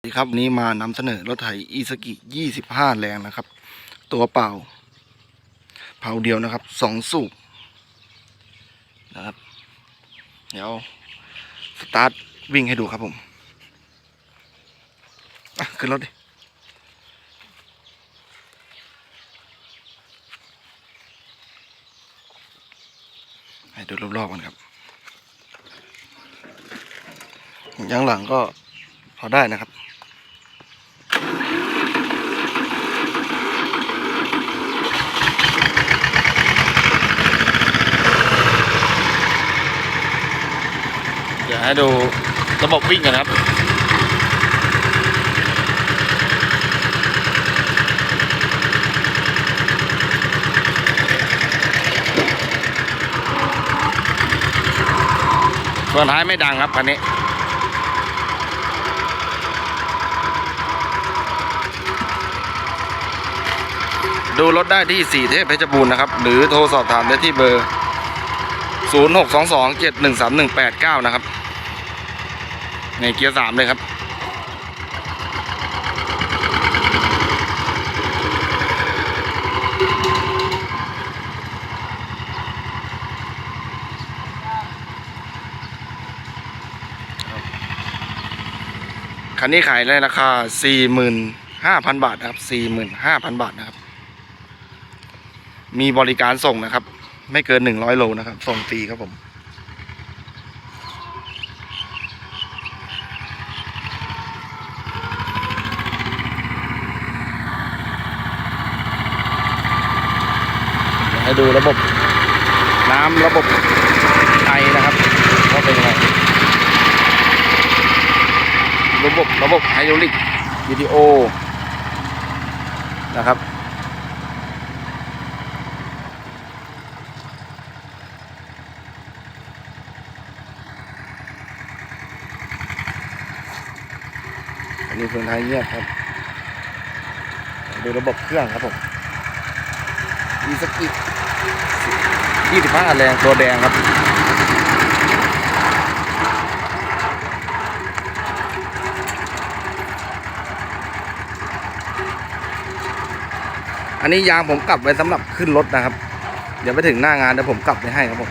สวัสดีครับนี้มานำเสนอรถไถอีสกิ25 แรงนะครับ ตัวเป่า เผาเดียวนะครับสองสูบนะครับ เดี๋ยว สตาร์ทวิ่งให้ดูครับผมขึ้นรถดิให้ดูรอบๆกันครับยางหลังก็พอได้นะครับ เดี๋ยว ให้ดูระบบวิ่งกันะครับส่วนท้ายไม่ดังครับคันนี้ดูรถได้ที่4เทพเพชรบูรณ์นะครับ หรือโทรสอบถามได้ที่เบอร์ 0622713189 นะครับ ในเกียร์3เลยครับ คันนี้ขายในราคา 45,000 บาทนะครับ 45,000 บาทนะครับ มีบริการส่งนะครับ ไม่เกิน 100 โลนะครับ ส่งฟรีครับผม ให้ดูระบบน้ำระบบไอนะครับว่าเป็นยังไงระบบระบบไฮดรอลิกวิดีโอนะครับอันนี้เฟืองท้ายเงียบครับ ดูระบบเครื่องครับผมอีสกิ 25แรงตัวแดงครับ อันนี้ยางผมกลับไว้สำหรับขึ้นรถนะครับ เดี๋ยวไปถึงหน้างานเดี๋ยวผมกลับไปให้ครับผม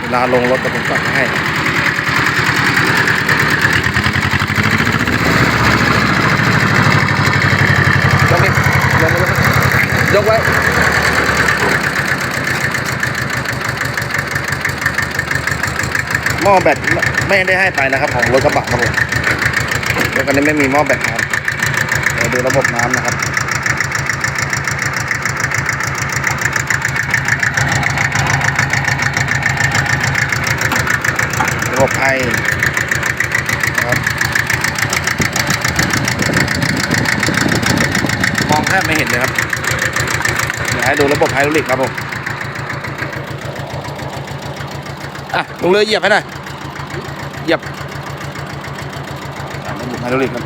เวลาลงรถเดี๋ยวผมกลับไปให้ยกนี่ยกไว้ยกไว้ ห ม้อแบตไม่ไม่ได้ให้ไปนะครับ ของรถกระบะครับผมรถคันนี้ไม่มีหม้อแบตครับเดี๋ยวดูระบบน้ำนะครับระบบไอนะครับมองแทบไม่เห็นเลยครับเดี๋ยวให้ดูระบบไฮดรอลิกครับผมอะลงเรือเหยียบให้หน่อยบอะ ระบบไฮดรอลิกครับ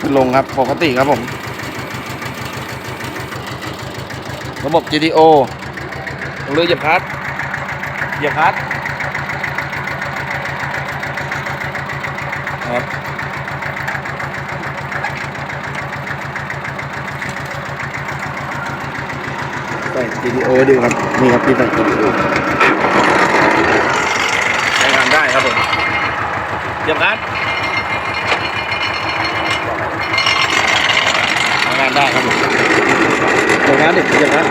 ขึ้นลงครับปกติครับผม ระบบ GTO ลงเรือเหยียบคลัตช์เหยียบคลัตช์ครับใส่ GTO ดูครับ นี่ครับที่ใส่ GTO ใช้งานได้ครับผมเห ยียบคลัตช์ใช้งานได้ครับผมเหยียบคลัตช์ดิเหยียบคลัตช์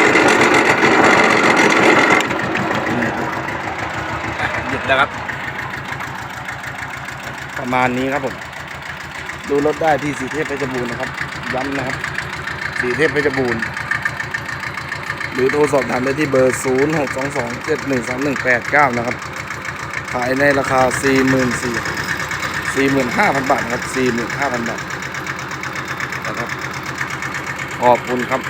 อะหยุดแล้วครับ ประมาณนี้ครับผม ดูรถได้ที่สีเทพเพชรบูรณ์นะครับ ย้ำนะครับ สีเทพเพชรบูรณ์หรือโทรสอบถามได้ที่เบอร์ 0 6 2 2 7 1 3 1 8 9 นะครับ ขายในราคา สี่หมื่นห้าพันบาทครับสี่หมื่นห้าพันบาทนะครับขอบคุณครับ